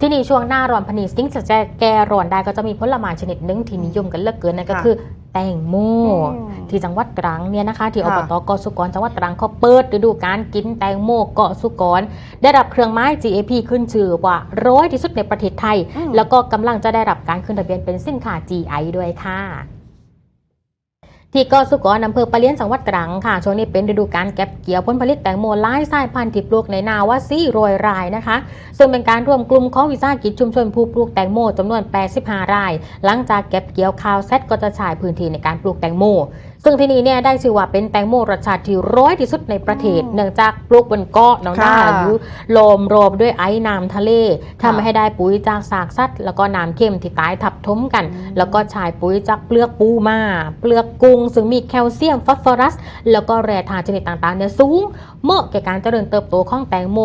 ที่นี่ช่วงหน้าร้อนพนีสิ่งจะแก้ร้อนได้ก็จะมีผลไม้ชนิดหนึงที่นิยมกันเหลือกเกินนั่นก็ค่ะคือแตงโมอืมที่จังหวัดตรังเนี่ยนะคะ ที่อค่ะบตเกาะสุกรจังหวัดตรังเขาเปิดฤดูการกินแตงโมเกาะสุกร ได้รับเครื่องไม้ GAP ขึ้นชื่อว่าร้อยที่สุดในประเทศไทยอืมแล้วก็กำลังจะได้รับการขึ้นทะเบียนเป็นสินค้า GI ด้วยค่ะ ที่เกาะสุกรอำเภอปะเลียนจังหวัดตรังค่ะ ช่วงนี้เป็นฤดูการเก็บเกี่ยวผลผลิตแตงโมหลายสายพันธุ์ที่ปลูกในนาว่าซี่รวยรายนะคะ ซึ่งเป็นการรวมกลุ่มของวิสาหกิจชุมชนผู้ปลูกแตงโมจำนวน 85 ราย หลังจากเก็บเกี่ยวข้าวเซตก็จะฉายพื้นที่ในการปลูกแตงโม ซึ่งที่นี่เนี่ยได้ชื่อว่าเป็นแตงโมรสชาติที่ร้อยที่สุดในประเทศอืมเนื่องจากปลูกบนเกาะน้องด้าค่ะอยู่โลมโรบด้วยไอ้น้ำทะเลทำให้ได้ปุ๋ยจากสากสัตว์ แล้วก็น้ำเค็มที่ตายทับทมกันอืมแล้วก็ฉายปุ๋ยจากเปลือกปูมาเปลือกกุ้ง ซึ่งมีแคลเซียมฟอสฟอรัส แล้วก็แร่ธาตุชนิดต่างๆเนี่ยสูงเหมาะแก่การเจริญเติบโตของแตงโม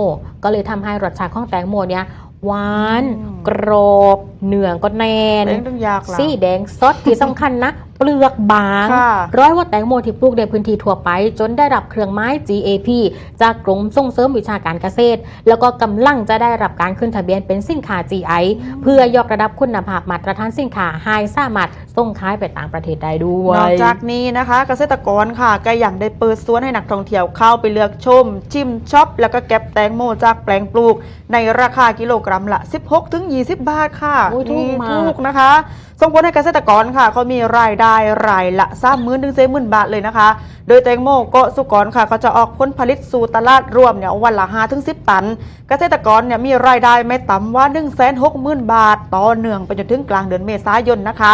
ก็เลยทำให้รสชาติของแตงโมเนี่ยหวานอืมกรอบ เนื้อก็แน่นเล่นต้องยากละสีแดงสดที่สำคัญนะเปลือกบางค่ะร้อยว่าแตงโมที่ปลูกในพื้นที่ทั่วไป จนได้รับเครื่องไม้ GAP จากกรมส่งเสริมวิชาการเกษตร แล้วก็กำลังจะได้รับการขึ้นทะเบียนเป็นสินค้า GI เพื่อยกระดับคุณภาพมาตรฐานสินค้าให้สามารถส่งขายไปต่างประเทศได้ด้วย นอกจากนี้นะคะ เกษตรกรค่ะก็ยังได้เปิดสวนให้นักท่องเที่ยวเข้าไปเลือกชม ชิมช็อป แล้วก็เก็บแตงโมจากแปลงปลูก ในราคากิโลกรัมละ 16ถึง20 บาทค่ะโอ้ยถูกมากถูกนะคะส่งผลให้เกษตรกรค่ะเขามีรายได้รายละสามหมื่นถึงสี่หมื่นบาทเลยนะคะ โดยแตงโมก็สุกรค่ะเขาจะออกผลผลิตสู่ตลาดรวมเนี่ยวันละ5ถึง10ตัน เกษตรกรเนี่ยมีรายได้ไม่ต่ำว่า1 6 0 0 0 0บาท ต่อเนื่องไปจนถึงกลางเดือนเมษายนนะคะ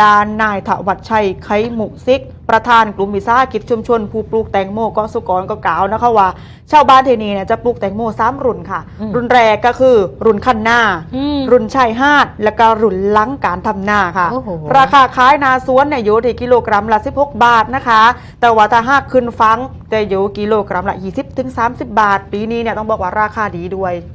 ด้านนายถวัชชัยไขหมุกซิก ประธานกลุ่มวิสาหกิจชุมชนผู้ปลูกแตงโมเกาะสุกรก็กล่าวนะคะว่า ชาวบ้านเทนีเนี่ยจะปลูกแตงโมสามรุ่นค่ะอืมรุ่นแรกก็คือรุ่นขั้นหน้าอืมรุ่นชายหาด และก็รุ่นหลังการทำนาค่ะโอ้โหราคาขายนาสวนเนี่ยอยู่ที่กิโลกรัมละ 16 บาทนะคะ แต่ว่าถ้าหากขึ้นฟังจะอยู่กิโลกรัมละ 20-30 บาท ปีนี้เนี่ยต้องบอกว่าราคาดีด้วย